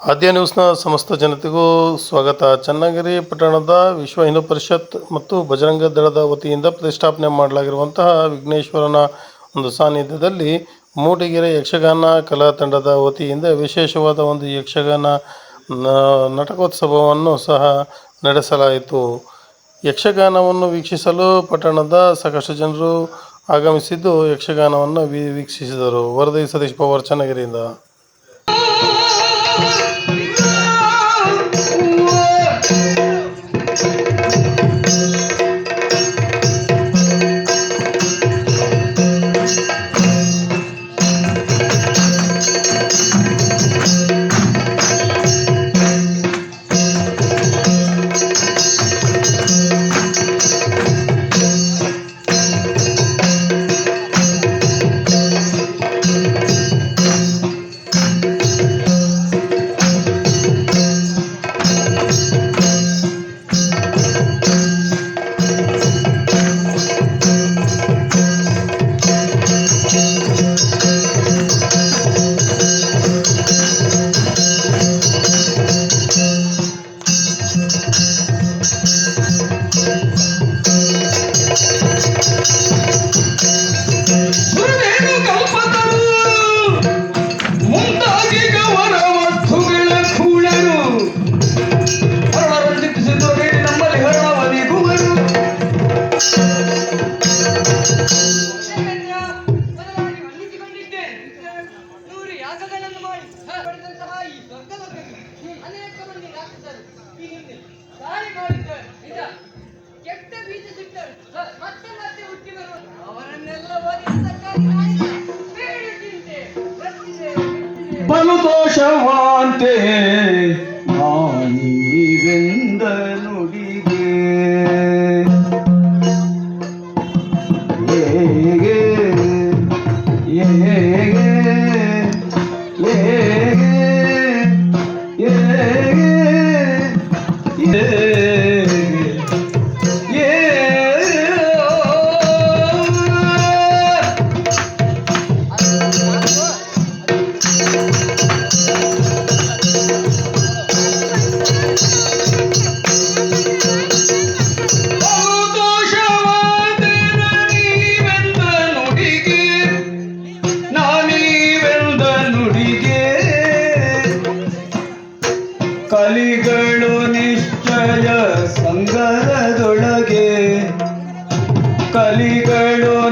ಆದ್ಯ ನ್ಯೂಸ್ನ ಸಮಸ್ತ ಜನತೆಗೂ ಸ್ವಾಗತ. ಚನ್ನಗಿರಿ ಪಟ್ಟಣದ ವಿಶ್ವ ಹಿಂದೂ ಪರಿಷತ್ ಮತ್ತು ಬಜರಂಗ ದಳದ ವತಿಯಿಂದ ಪ್ರತಿಷ್ಠಾಪನೆ ಮಾಡಲಾಗಿರುವಂತಹ ವಿಘ್ನೇಶ್ವರನ ಒಂದು ಸಾನ್ನಿಧ್ಯದಲ್ಲಿ ಮೂಡಿಗೆರೆ ಯಕ್ಷಗಾನ ಕಲಾ ತಂಡದ ವತಿಯಿಂದ ವಿಶೇಷವಾದ ಒಂದು ಯಕ್ಷಗಾನ ನಾಟಕೋತ್ಸವವನ್ನು ಸಹ ನಡೆಸಲಾಯಿತು. ಯಕ್ಷಗಾನವನ್ನು ವೀಕ್ಷಿಸಲು ಪಟ್ಟಣದ ಸಾಕಷ್ಟು ಜನರು ಆಗಮಿಸಿದ್ದು ಯಕ್ಷಗಾನವನ್ನು ವೀಕ್ಷಿಸಿದರು. ವರದಿ ಸತೀಶ್ ಪವಾರ್, ಚನ್ನಗಿರಿಯಿಂದ. ಪಡೆದಂತಹ ಈ ಸ್ವರ್ಗಲೋಕಕ್ಕೆ ಅನೇಕ ಮಂದಿ ರಾಕ್ಷಸರು ಈ ಹಿಂದೆ ದಾಳಿ ಮಾಡಿದ್ದಾರೆ ನಿಜ. ಕೆಟ್ಟ ಬೀಜ ಸಿಟ್ಟರು ಮತ್ತೆ ಮತ್ತೆ ಹುಟ್ಟಿ ಬರುವ ಅವರನ್ನೆಲ್ಲ. ಬಲು ದೋಷವಾಂತೆ ಹಾನಿವೆಂದ ನುಡಿಗೆ ಹೇಗೆ ಹೇಗೆ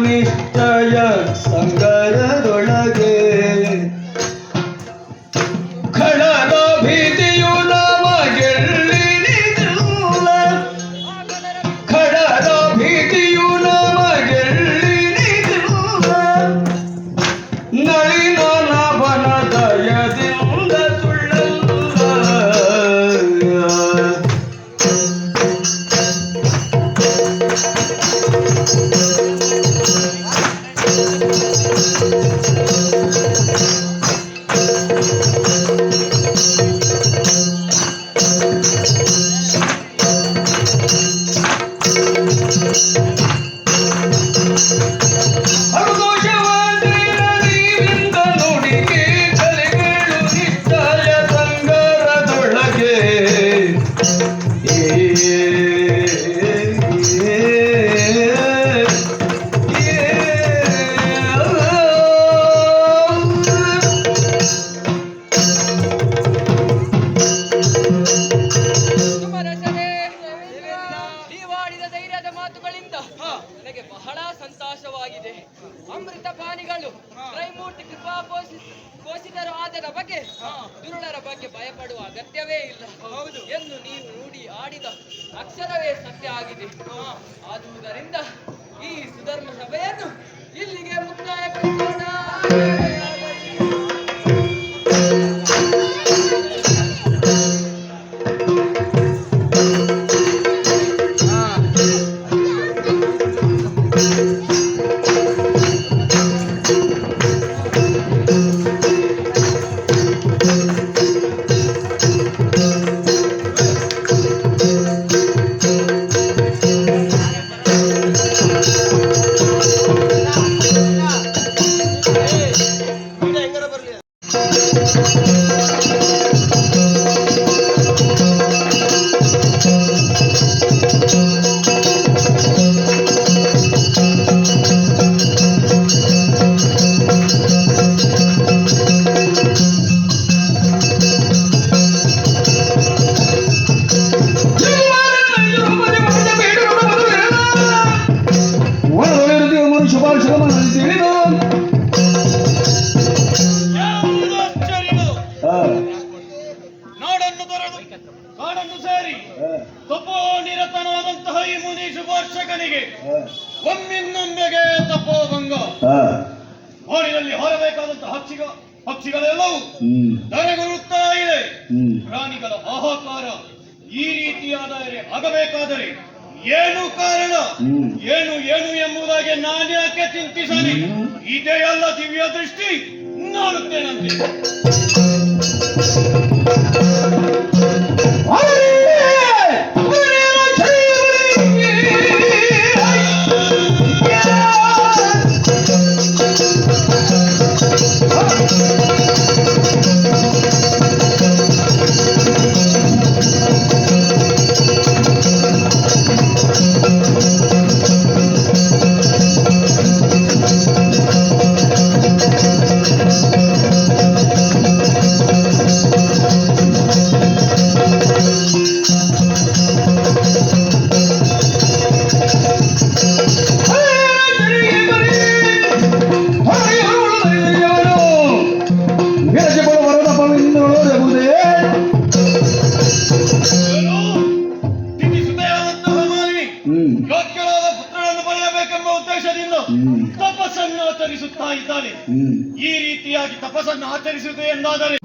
निश्चय सङ्ग Arzu Cevat ಮಾತುಗಳಿಂದ ನನಗೆ ಬಹಳ ಸಂತೋಷವಾಗಿದೆ. ಅಮೃತ ಪಾನಿಗಳು ತ್ರೈಮೂರ್ತಿ ಕೃಪಾ ಪೋಷಿ ಪೋಷಿತರು ಆದರ ಬಗ್ಗೆ ದುರುಳರ ಬಗ್ಗೆ ಭಯಪಡುವ ಅಗತ್ಯವೇ ಇಲ್ಲ ಎಂದು ನೀವು ನುಡಿ ಆಡಿದ ಅಕ್ಷರವೇ ಸತ್ಯ ಆಗಿದೆ. ತಪೋ ನಿರತನಾದಂತಹ ಈ ಮುನಿ ಶುಭಾರ್ಷಕನಿಗೆ ಒಮ್ಮಿನ್ನೊಮ್ಮೆಗೆ ತಪೋಭಂಗ. ಹೋರಿನಲ್ಲಿ ಹೊರಬೇಕಾದಂತಹ ಹಕ್ಷಿಗ ಪಕ್ಷಿಗಳೆಲ್ಲವೂ ದರೆಗುರುತ್ತಾ ಇದೆ. ಪ್ರಾಣಿಗಳ ಹಾಹಾಕಾರ ಈ ರೀತಿಯಾದರೆ ಆಗಬೇಕಾದರೆ ಏನು ಕಾರಣ? ಏನು ಏನು ಎಂಬುದಾಗಿ ನಾನ್ಯಾಕೆ ಚಿಂತಿಸಲಿ? ಇದೆಯಲ್ಲ ದಿವ್ಯ ದೃಷ್ಟಿ ನೋಡುತ್ತೇನಂತೆ. ತಪಸ್ಸನ್ನು ಆಚರಿಸುತ್ತೆ ಎಂದಾದರೆ